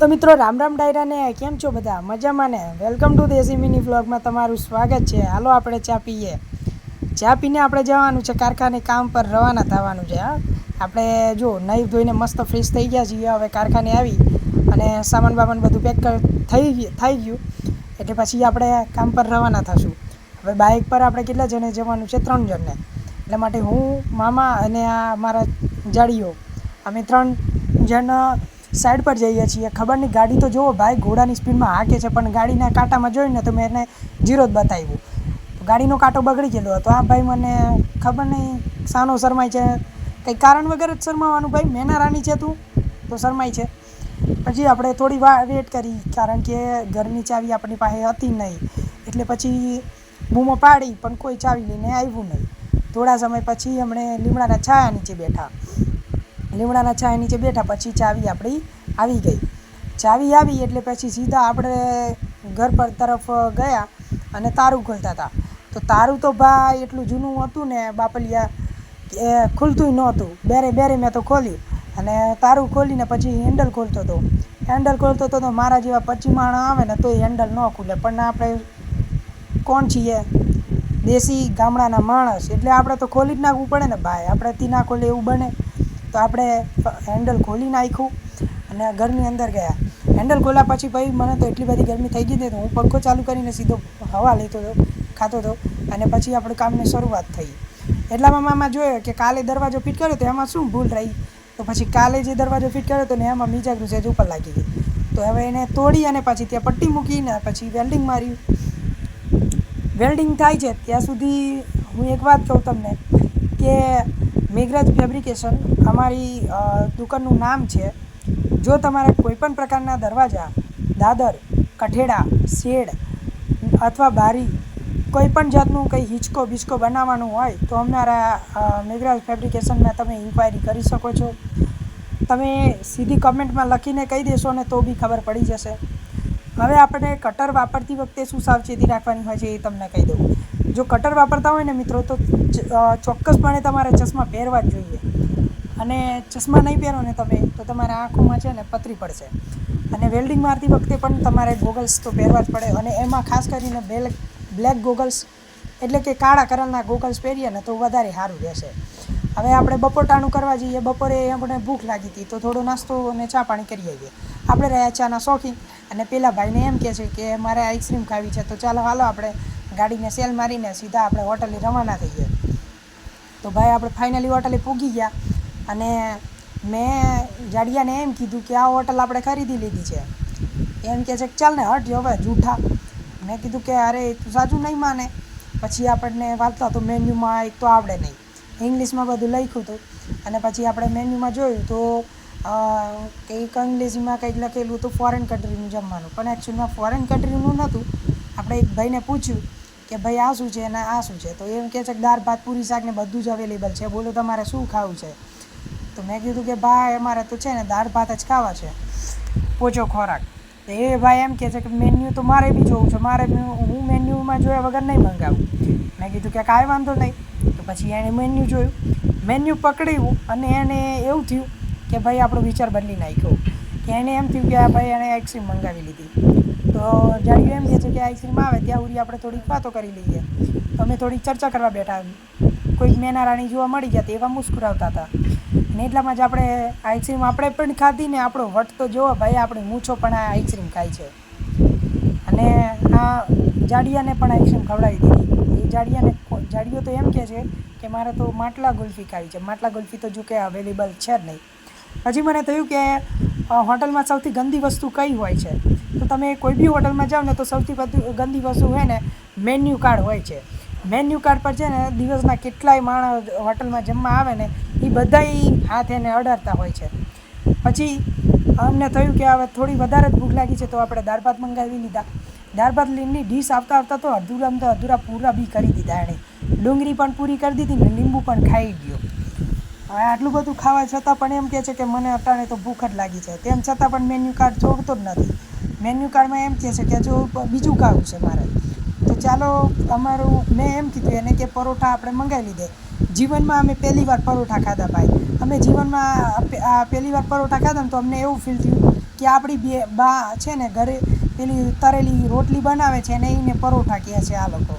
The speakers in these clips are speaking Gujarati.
તો મિત્રો, રામ રામ ડાયરાને, કેમ છો બધા? મજામાં ને? વેલકમ ટુ દેસી મિની વ્લોગમાં તમારું સ્વાગત છે. હાલો આપણે ચા પીએ. ચા પીને આપણે જવાનું છે કારખાને કામ પર, રવાના થવાનું છે, હા. આપણે જો નહીં ધોઈને મસ્ત ફ્રેશ થઈ ગયા છીએ, હવે કારખાને આવી અને સામાન બામાન બધું પેક થઈ થઈ ગયું. એટલે પછી આપણે કામ પર રવાના થશું. હવે બાઇક પર આપણે કેટલા જણે જવાનું છે? ત્રણ જણને. એટલે માટે હું, મામા અને આ મારા જાડીઓ, અમે ત્રણ જણ સાઈડ પર જઈએ છીએ. ખબર નહીં ગાડી તો જુઓ ભાઈ, ઘોડાની સ્પીડમાં હાકે છે, પણ ગાડીના કાંટામાં જોઈને તો મેં એને જીરો જ બતાવ્યું ગાડીનો કાંટો બગડી ગયેલો હતો. આ ભાઈ મને ખબર નહીં, સાનો શરમાય છે. કંઈ કારણ વગર જ શરમાવાનું ભાઈ? મેના રાની છે તું? તો શરમાય છે. પછી આપણે થોડી વાર વેટ કરી, કારણ કે ઘરની ચાવી આપણી પાસે હતી નહીં. એટલે પછી બૂમો પાડી, પણ કોઈ ચાવી લઈને આવ્યું નહીં. થોડા સમય પછી અમણે લીમડાના છાયા નીચે બેઠા. લીમડાના છાંય નીચે બેઠા પછી ચાવી આપણી આવી ગઈ. ચાવી આવી એટલે પછી સીધા આપણે ઘર પર તરફ ગયા અને તારું ખોલતા હતા. તો તારું તો ભાઈ એટલું જૂનું હતું ને બાપલિયા કે ખુલતું નહોતું. બેરે બેરે મેં તો ખોલ્યું અને તારું ખોલીને પછી હેન્ડલ ખોલતો હતો. હેન્ડલ ખોલતો હતો તો મારા જેવા પચી માણસ આવે ને તો એ હેન્ડલ ન ખુલે. પણ આપણે કોણ છીએ? દેશી ગામડાના માણસ. એટલે આપણે તો ખોલી જ નાખવું પડે ને ભાઈ. આપણેથી ના ખોલે એવું બને. તો આપણે હેન્ડલ ખોલી નાખ્યું અને ઘરની અંદર ગયા. હેન્ડલ ખોલ્યા પછી ભાઈ મને તો એટલી બધી ગરમી થઈ ગઈ હતી તો હું પંખો ચાલુ કરીને સીધો હવા લેતો હતો ખાતો હતો અને પછી આપણે કામની શરૂઆત થઈ. એટલામાં મામા જોયો કે કાલે દરવાજો ફિટ કર્યો તો એમાં શું ભૂલ રહી? તો પછી કાલે જે દરવાજો ફિટ કર્યો તો ને એમાં બીજા ગ્રુસેજ ઉપર લાગી ગઈ તો હવે એને તોડી અને પછી ત્યાં પટ્ટી મૂકીને પછી વેલ્ડિંગ માર્યું. વેલ્ડિંગ થાય છે ત્યાં સુધી હું એક વાત કહું તમને કે મેઘરાજ ફેબ્રિકેશન અમારી દુકાનનું નામ છે. જો તમારે કોઈપણ પ્રકારના દરવાજા, દાદર, કઠેડા, શેડ અથવા બારી કોઈપણ જાતનું કંઈ હિંચકો બિચકો બનાવવાનું હોય તો અમારા મેઘરાજ ફેબ્રિકેશનમાં તમે ઇન્ક્વાયરી કરી શકો છો. તમે સીધી કમેન્ટમાં લખીને કહી દેશો ને તો બી ખબર પડી જશે. હવે આપણે કટર વાપરતી વખતે શું સાવચેતી રાખવાની હોય છે એ તમને કહી દઉં. જો કટર વાપરતા હોય ને મિત્રો, તો ચોક્કસપણે તમારે ચશ્મા પહેરવા જ જોઈએ. અને ચશ્મા નહીં પહેરો ને તમે, તો તમારા આંખોમાં છે ને પતરી પડશે. અને વેલ્ડિંગ મારતી વખતે પણ તમારે ગોગલ્સ તો પહેરવા જ પડે. અને એમાં ખાસ કરીને બ્લેક બ્લેક ગોગલ્સ એટલે કે કાળા કલરના ગોગલ્સ પહેરીએ ને તો વધારે સારું રહેશે. હવે આપણે બપોરટાણું કરવા જઈએ. બપોરે આપણે ભૂખ લાગી હતી, તો થોડો નાસ્તો અને ચા પાણી કરી આવીએ. આપણે રહ્યા ચાના શોખીન. અને પેલા ભાઈને એમ કહે છે કે, મારે આઈસ્ક્રીમ ખાવી છે. તો ચાલો, હાલો આપણે ગાડીને સેલ મારીને સીધા આપણે હોટલે રવાના થઈએ તો ભાઈ આપણે ફાઇનલી હોટલે પૂગી ગયા અને મેં જાડિયાને એમ કીધું કે આ હોટલ આપણે ખરીદી લીધી છે. એમ કહે છે કે ચાલ ને હટ હવે જૂઠા. મેં કીધું કે અરે તું સાચું નહીં માને. પછી આપણને વાંચતા તો મેન્યુમાં એક તો આવડે નહીં. ઇંગ્લિશમાં બધું લખ્યું હતું. અને પછી આપણે મેન્યુમાં જોયું તો કંઈક અંગ્રેજીમાં કંઈક લખેલું હતું ફોરેન કન્ટ્રીનું જમવાનું. પણ એકચ્યુઅલમાં ફોરેન કન્ટ્રીનું નહોતું. આપણે એક ભાઈને પૂછ્યું કે ભાઈ આ શું છે અને આ શું છે? તો એમ કહે છે કે દાળ, ભાત, પૂરી, શાક ને બધું જ અવેલેબલ છે. બોલો, તમારે શું ખાવું છે? તો મેં કીધું કે ભાઈ, અમારે તો છે ને દાળ, ભાત જ ખાવા છે. પોચો ખોરાક. તો એ ભાઈ એમ કહે છે કે મેન્યુ તો મારે બી જોવું છે. મારે હું મેન્યુમાં જોયા વગર નહીં મંગાવું. મેં કીધું કે કાંઈ વાંધો નહીં. તો પછી એણે મેન્યુ જોયું. મેન્યુ પકડ્યું અને એને એવું થયું કે ભાઈ આપણો વિચાર બદલી નાખ્યો. કે એને એમ થયું કે આ ભાઈ એણે આઈસ્ક્રીમ મંગાવી લીધી. તો જાડિયું એમ કહે છે કે આઈસ્ક્રીમ આવે ત્યાં સુધી આપણે થોડીક વાતો કરી લઈએ. તો અમે થોડીક ચર્ચા કરવા બેઠા કોઈક મેના રાણી જોવા મળી ગયા એવા મુસ્કુરાવતા હતા. ને એટલામાં જ આપણે આઈસ્ક્રીમ આપણે પણ ખાધી ને આપણો વટ તો જોવો ભાઈ, આપણી મૂછો પણ આ આઈસ્ક્રીમ ખાય છે. અને આ જાડિયાને પણ આઈસ્ક્રીમ ખવડાવી દીધી. એ જાડિયાને જાડિયો તો એમ કહે છે કે મારે તો માટલા ગુલ્ફી ખાવી છે. માટલા ગુલ્ફી તો જો કે અવેલેબલ છે જ નહીં. પછી મને થયું કે હોટલમાં સૌથી ગંદી વસ્તુ કઈ હોય છે? તો તમે કોઈ બી હોટલમાં જાઓ ને તો સૌથી વધુ ગંદી વસ્તુ હોય ને મેન્યુ કાર્ડ હોય છે. મેન્યુ કાર્ડ પર છે ને દિવસના કેટલાય માણસ હોટલમાં જમવા આવે ને એ બધાય હાથ એને અડાડતા હોય છે. પછી અમને થયું કે હવે થોડી વધારે જ ભૂખ લાગી છે તો આપણે દાળ ભાત મંગાવી લીધા. દાળ ભાત લીની ડીશ આવતા આવતા તો અધૂરા તો અધૂરા પૂરા બી કરી દીધા એણે. ડુંગળી પણ પૂરી કરી દીધી ને લીંબુ પણ ખાઈ ગયો. હવે આટલું બધું ખાવા છતાં પણ એમ કહે છે કે મને અટાણે તો ભૂખ જ લાગી છે તેમ છતાં પણ મેન્યુ કાર્ડ છોડતો જ નથી. મેન્યુ કાર્ડમાં એમ કહે છે કે જો બીજું ખાવું છે મારે? તો ચાલો અમારું, મેં એમ કીધું એને કે પરોઠા આપણે મંગાવી લીધે. જીવનમાં અમે પહેલી વાર પરોઠા ખાધા ભાઈ. અમે જીવનમાં પહેલી વાર પરોઠા ખાધા ને તો અમને એવું ફીલ થયું કે આપણી બે બા છે ને ઘરે પેલી તરેલી રોટલી બનાવે છે ને એને પરોઠા કહે છે આ લોકો.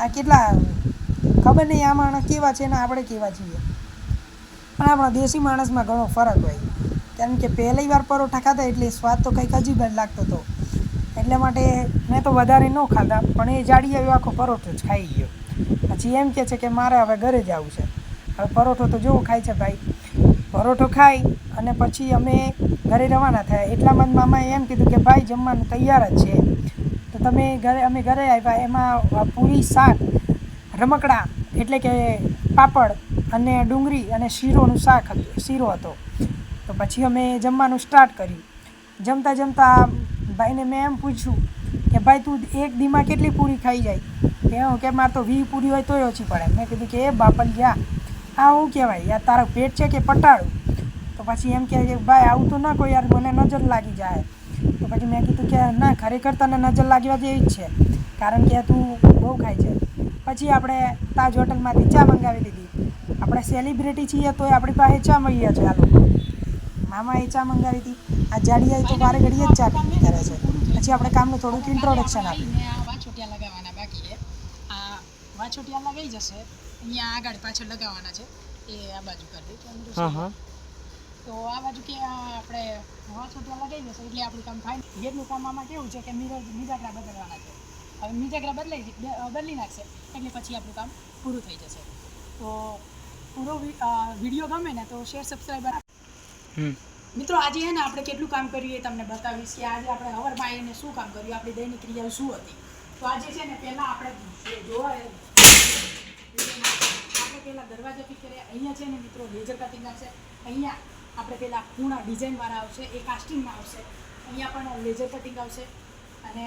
આ કેટલા ખબર નહીં આ માણસ કેવા છે ને આપણે કેવા છીએ. પણ આપણા દેશી માણસમાં ઘણો ફરક હોય. કારણ કે પહેલી વાર પરોઠા ખાધા એટલે સ્વાદ તો કંઈક અજીબ જ લાગતો હતો. એટલા માટે મેં તો વધારે ન ખાધા, પણ એ જાડી આવ્યો આખો પરોઠો જ ખાઈ ગયો. પછી એમ કહે છે કે મારે હવે ઘરે જવું છે. હવે પરોઠો તો જોવો ખાય છે ભાઈ. પરોઠો ખાઈ અને પછી અમે ઘરે રવાના થયા. એટલામાં જ મામાએ એમ કીધું કે ભાઈ જમવાનું તૈયાર જ છે. તો તમે ઘરે, અમે ઘરે આવ્યા. એમાં પૂરી શાક, રમકડા એટલે કે પાપડ અને ડુંગળી અને શીરોનું શાક હતું, શીરો હતો. તો પછી અમે જમવાનું સ્ટાર્ટ કર્યું. જમતા જમતા ભાઈને મેં એમ પૂછ્યું કે, ભાઈ, તું એક દીમાં કેટલી પૂરી ખાઈ જાય? કે હું કે, મારે તો વી પૂરી હોય તોય ઓછી પડે. મેં કીધું કે, એ બાપન જા આ શું કહેવાય. યાર, તારો પેટ છે કે પટાળું? તો પછી એમ કહે કે, ભાઈ, આવું તો ના કોઈ યાર, મને નજર લાગી જાય. તો પછી મેં કીધું કે, ના, ખરેખર તને નજર લાગવા જેવી જ છે. કારણ કે તું બહુ ખાય છે. પછી આપણે તાજ હોટલમાંથી ચા મંગાવી લીધી. આપણે સેલિબ્રિટી છીએ તોય આપણી પાસે ચા મળીએ છે આ લોકો. મામાએ ચા મંગાવી હતી. આ જાડિયા તો વારે ઘડીએ જ ચા પીવી કરે છે. પછી આપણે કામનું થોડુંક ઇન્ટ્રોડક્શન આપીએ. વાછોટિયા લગાવવાના બાકી છે. આ વાછોટિયા લગાઈ જશે. અહીંયા આગળ પાછળ લગાવવાના છે. એ આ બાજુ કરી દે. હા હા. તો આ બાજુ કે આ આપણે વાછોટિયા લગાઈ જશે એટલે આપણું કામ ફાઇન ગેટનું કામ આમાં કેવું છે કે મિરર મિજાગરા બદલવાના છે. હવે મિજાગરા બદલાઈ બદલી નાખશે. એટલે પછી આપણું કામ પૂરું થઈ જશે. તો પૂરો વીડિયો ગમે ને તો શેર સબસ્ક્રાઈબર મિત્રો આજે હે ને આપણે કેટલું કામ કર્યું એ તમને બતાવીશ કે આજે આપણે હવરમાં આવીને શું કામ કર્યું? આપણી દૈનિક ક્રિયાઓ શું હતી? તો આજે છે ને પહેલાં આપણે જોવા આપણે પહેલાં દરવાજા પી કરીએ અહીંયા છે ને મિત્રો લેઝર કટિંગ આવશે. અહીંયા આપણે પહેલાં ખૂણા ડિઝાઇનવાળા આવશે એ કાસ્ટિંગમાં આવશે. અહીંયા પણ લેઝર કટિંગ આવશે. અને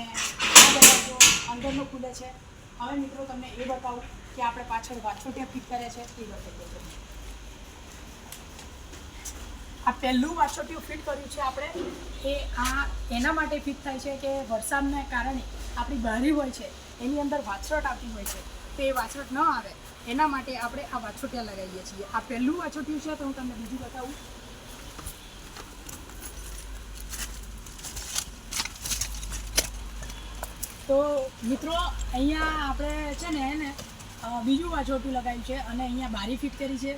અંદરનો ખુલે છે. હવે મિત્રો તમને એ બતાવું કે આપણે પાછળ વાછોટિયા ફિટ કર્યા છે, એ વખતે આ પહેલું વાછોટિયું ફિટ કર્યું છે આપણે. એ આ એના માટે ફિટ થાય છે કે વરસાદને કારણે આપણી બારી હોય છે, એની અંદર વાછરટ આવતી હોય છે, તો એ વાછરટ ન આવે. એના માટે આપણે આ વાછોટિયા લગાવીએ છીએ. આ પહેલું વાછોટિયું છે, તો હું તમને બીજું બતાવું. તો મિત્રો, અહીંયા આપણે છે ને, એને બીજું વાછોટું લગાવ્યું છે અને અહીંયા બારી ફિટ કરી છે.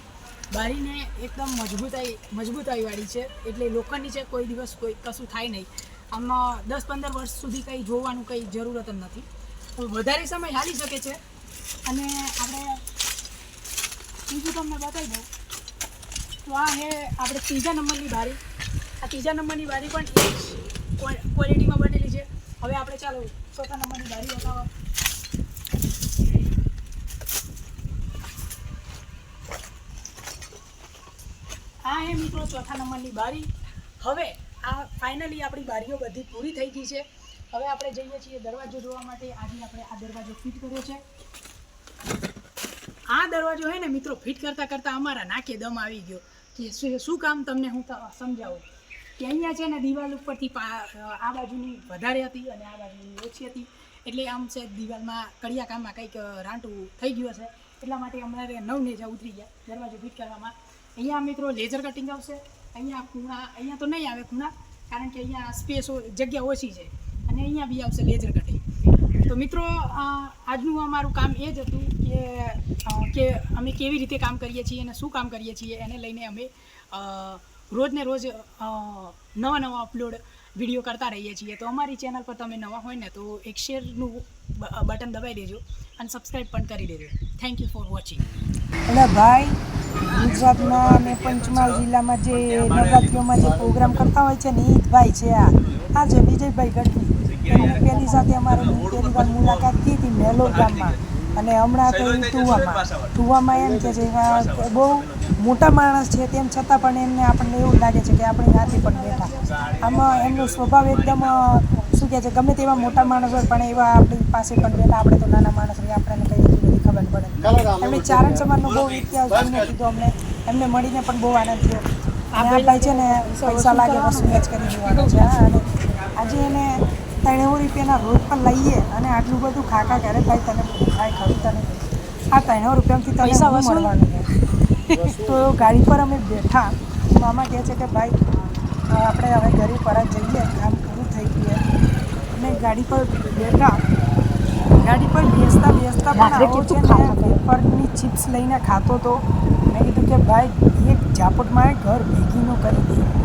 બારીને એકદમ મજબૂતાઈ, મજબૂતાઈવાળી છે. એટલે લોખંડની છે, કોઈ દિવસ કોઈ કશું થાય નહીં. આમાં દસ પંદર વર્ષ સુધી કંઈ જોવાનું કંઈ જરૂરત જ નથી. વધારે સમય હાલી શકે છે. અને આપણે બીજું તમને બતાવી દઉં. તો આ હે આપણે ત્રીજા નંબરની બારી. આ ત્રીજા નંબરની બારી પણ એ જ ક્વોલિટીમાં બનેલી છે. હવે આપણે ચાલો ચોથા નંબરની બારી બતાવો આ હે મિત્રો, ચોથા નંબરની બારી. હવે આ ફાઇનલી આપણી બારીઓ બધી પૂરી થઈ ગઈ છે. હવે આપણે જઈએ છીએ દરવાજો જોવા માટે. આજે આપણે આ દરવાજો ફિટ કર્યો છે. આ દરવાજો હે ને, મિત્રો, ફિટ કરતાં કરતાં અમારા નાકે દમ આવી ગયો કે શું કામ તમને હું સમજાવું? કે અહીંયા છે ને, દિવાલ ઉપરથી આ બાજુની વધારે હતી અને આ બાજુની ઓછી હતી. એટલે આમ છે, દિવાલમાં કડિયા કામમાં કંઈક રાંટું થઈ ગયું હશે. એટલા માટે અમારે નવ નેજા ઉતરી ગયા, દરવાજો ફિટ કરવામાં. અહીંયા મિત્રો લેઝર કટિંગ આવશે. અહીંયા ખૂણા, અહીંયા તો નહીં આવે ખૂણા, કારણ કે અહીંયા સ્પેસ જગ્યા ઓછી છે. અને અહીંયા બી આવશે લેઝર કટિંગ તો મિત્રો આજનું અમારું કામ એ જ હતું કે કે અમે કેવી રીતે કામ કરીએ છીએ અને શું કામ કરીએ છીએ એને લઈને અમે રોજને રોજ નવા નવા અપલોડ વીડિયો કરતા રહીએ છીએ. તો અમારી ચેનલ પર તમે નવા હોય ને તો એક શેરનું બટન દબાઈ દેજો અને સબસ્ક્રાઈબ પણ કરી દેજો. થેન્ક યુ ફોર વોચિંગ એટલે ભાઈ ગુજરાતમાં અને પંચમહાલ જિલ્લામાં જે નવરાત્રીઓમાં જે પ્રોગ્રામ કરતા હોય છે ને એ ભાઈ છે આ. આ છે વિજયભાઈ ગઢવી. એમની સાથે અમારે પહેલી વાર મુલાકાત થઈ હતી મેલોર ગામમાં. અને હમણાં તો એ ટુવામાં. ટુવામાં એમ કે છે બહુ મોટા માણસ છે તેમ છતાં પણ એમને આપણને એવું લાગે છે કે આપણી હાથી પણ બેઠા. આમાં એમનો સ્વભાવ એકદમ શું કહે છે ગમે તેવા મોટા માણસ હોય પણ એવા આપણી પાસે પણ બેઠા. આપણે તો નાના માણસ હોય આપણને કઈ એટલી બધી ખબર પડે. એમણે ચારણ સમાજનો બહુ ઇતિહાસ જોઈને કીધો અમને એમને મળીને પણ બહુ આનંદ થયો. આ ભાઈ છે ને પૈસા લાગે વસ્તુ મેચ કરી દેવાનો છે. હા, અને આજે એને ત્રણેવો રૂપિયાના રોજ પણ લઈએ અને આટલું બધું ખાખા કરે ભાઈ તને ખાય ખરું તને આ ત્રણેવ રૂપિયાથી પૈસા મળવાનું તો ગાડી પર અમે બેઠા. મામા કહે છે કે ભાઈ આપણે હવે ઘરે પરત જઈએ કામ પૂરું થઈ ગયું અને ગાડી પર બેઠા. ગાડી પર બેસતા બેસતા પણ આવો છે ને ખાતો ચિપ્સ લઈને ખાતો તો. મેં કીધું કે ભાઈ એક ઝાપટમાં ઘર ભેગીનું કરી દે.